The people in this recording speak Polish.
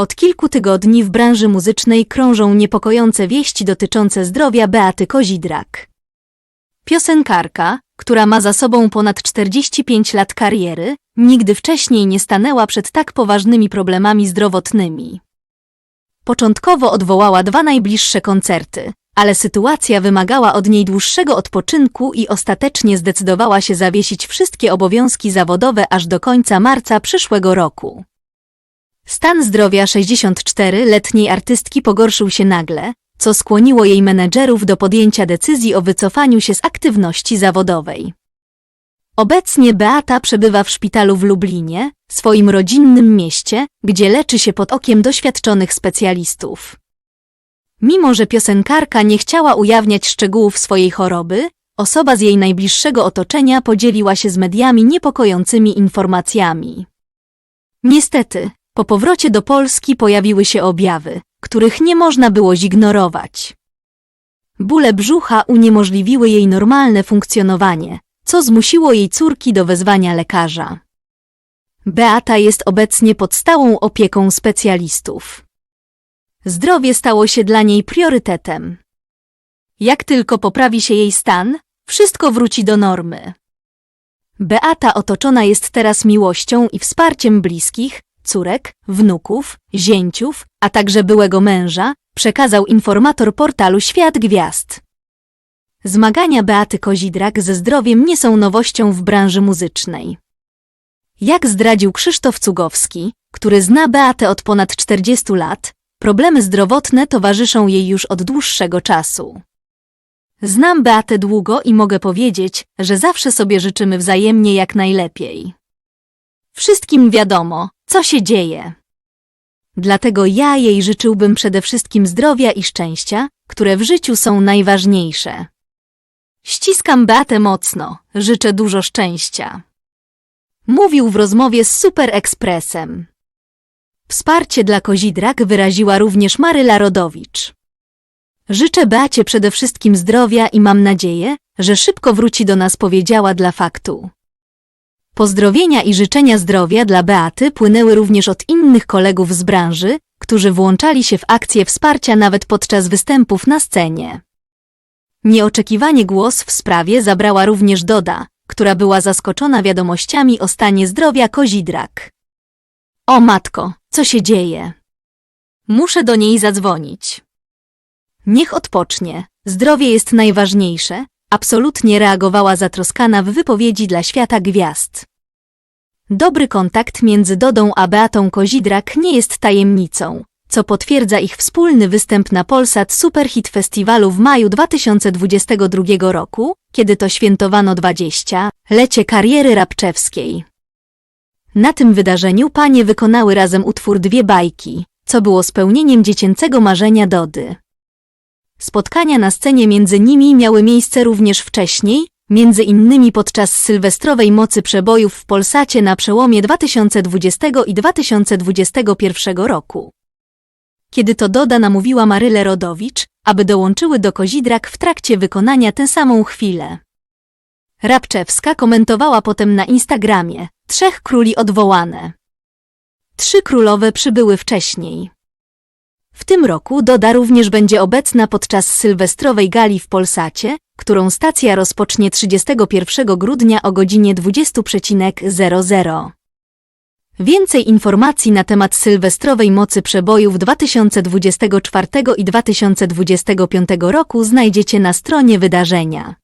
Od kilku tygodni w branży muzycznej krążą niepokojące wieści dotyczące zdrowia Beaty Kozidrak. Piosenkarka, która ma za sobą ponad 45 lat kariery, nigdy wcześniej nie stanęła przed tak poważnymi problemami zdrowotnymi. Początkowo odwołała dwa najbliższe koncerty, ale sytuacja wymagała od niej dłuższego odpoczynku i ostatecznie zdecydowała się zawiesić wszystkie obowiązki zawodowe aż do końca marca przyszłego roku. Stan zdrowia 64-letniej artystki pogorszył się nagle, co skłoniło jej menedżerów do podjęcia decyzji o wycofaniu się z aktywności zawodowej. Obecnie Beata przebywa w szpitalu w Lublinie, swoim rodzinnym mieście, gdzie leczy się pod okiem doświadczonych specjalistów. Mimo, że piosenkarka nie chciała ujawniać szczegółów swojej choroby, osoba z jej najbliższego otoczenia podzieliła się z mediami niepokojącymi informacjami. Niestety, po powrocie do Polski pojawiły się objawy, których nie można było zignorować. Bóle brzucha uniemożliwiły jej normalne funkcjonowanie, co zmusiło jej córki do wezwania lekarza. Beata jest obecnie pod stałą opieką specjalistów. Zdrowie stało się dla niej priorytetem. Jak tylko poprawi się jej stan, wszystko wróci do normy. Beata otoczona jest teraz miłością i wsparciem bliskich, córek, wnuków, zięciów, a także byłego męża, przekazał informator portalu Świat Gwiazd. Zmagania Beaty Kozidrak ze zdrowiem nie są nowością w branży muzycznej. Jak zdradził Krzysztof Cugowski, który zna Beatę od ponad 40 lat, problemy zdrowotne towarzyszą jej już od dłuższego czasu. Znam Beatę długo i mogę powiedzieć, że zawsze sobie życzymy wzajemnie jak najlepiej. Wszystkim wiadomo, co się dzieje. Dlatego ja jej życzyłbym przede wszystkim zdrowia i szczęścia, które w życiu są najważniejsze. Ściskam Beatę mocno, życzę dużo szczęścia. Mówił w rozmowie z Super Expressem. Wsparcie dla Kozidrak wyraziła również Maryla Rodowicz. Życzę Beacie przede wszystkim zdrowia i mam nadzieję, że szybko wróci do nas powiedziała dla faktu. Pozdrowienia i życzenia zdrowia dla Beaty płynęły również od innych kolegów z branży, którzy włączali się w akcję wsparcia nawet podczas występów na scenie. Nieoczekiwanie głos w sprawie zabrała również Doda, która była zaskoczona wiadomościami o stanie zdrowia Kozidrak. O matko, co się dzieje? Muszę do niej zadzwonić. Niech odpocznie, zdrowie jest najważniejsze, absolutnie reagowała zatroskana w wypowiedzi dla świata gwiazd. Dobry kontakt między Dodą a Beatą Kozidrak nie jest tajemnicą, co potwierdza ich wspólny występ na Polsat Superhit Festiwalu w maju 2022 roku, kiedy to świętowano 20 lecie kariery rapczewskiej. Na tym wydarzeniu panie wykonały razem utwór Dwie bajki, co było spełnieniem dziecięcego marzenia Dody. Spotkania na scenie między nimi miały miejsce również wcześniej, między innymi podczas sylwestrowej mocy przebojów w Polsacie na przełomie 2020 i 2021 roku. Kiedy to Doda namówiła Marylę Rodowicz, aby dołączyły do Kozidrak w trakcie wykonania tę samą chwilę. Rabczewska komentowała potem na Instagramie, trzech króli odwołane. Trzy królowe przybyły wcześniej. W tym roku Doda również będzie obecna podczas sylwestrowej gali w Polsacie, którą stacja rozpocznie 31 grudnia o godzinie 20.00. Więcej informacji na temat sylwestrowej mocy przebojów 2024 i 2025 roku znajdziecie na stronie wydarzenia.